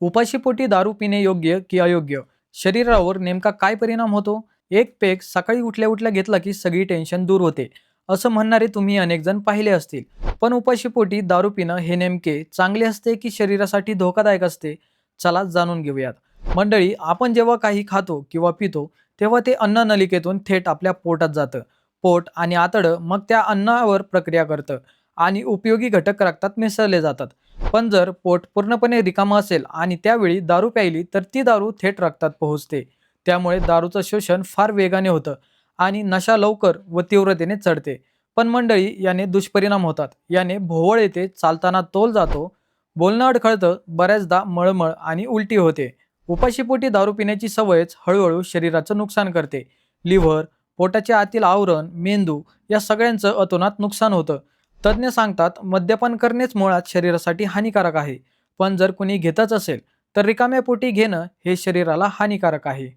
उपाशीपोटी दारू पिणे योग्य की अयोग्य? शरीरावर नेमका काय परिणाम होतो? एक पेक सकाळी उठल्या उठल्या घेतला की सगळी टेन्शन दूर होते असं म्हणणारे तुम्ही अनेक जण पाहिले असतील. पण उपाशीपोटी दारू पिणं हे नेमके चांगले असते की शरीरासाठी धोकादायक असते? चला जाणून घेऊयात. मंडळी आपण जेव्हा काही खातो किंवा पितो तेव्हा ते अन्न नलिकेतून थेट आपल्या पोटात जातं. पोट आणि आतडं मग त्या अन्नावर प्रक्रिया करतं आणि उपयोगी घटक रक्तात मिसळले जातात. पण जर पोट पूर्णपणे रिकामं असेल आणि त्यावेळी दारू प्यायली तर ती दारू थेट रक्तात पोहोचते. त्यामुळे दारूचं शोषण फार वेगाने होतं आणि नशा लवकर व तीव्रतेने चढते. पण मंडळी याने दुष्परिणाम होतात. याने भोवळ येते चालताना तोल जातो. बोलणं अडखळतं बऱ्याचदा मळमळ आणि उलटी होते. उपाशीपोटी दारू पिण्याची सवयच हळूहळू शरीराचं नुकसान करते. लिव्हर पोटाचे आतील आवरण मेंदू या सगळ्यांचं अतोनात नुकसान होतं. तज्ज्ञ सांगतात मद्यपान करणेच मुळात शरीरासाठी हानिकारक आहे. पण जर कुणी घेतच असेल तर रिकाम्या पोटी घेणं हे शरीराला हानिकारक आहे.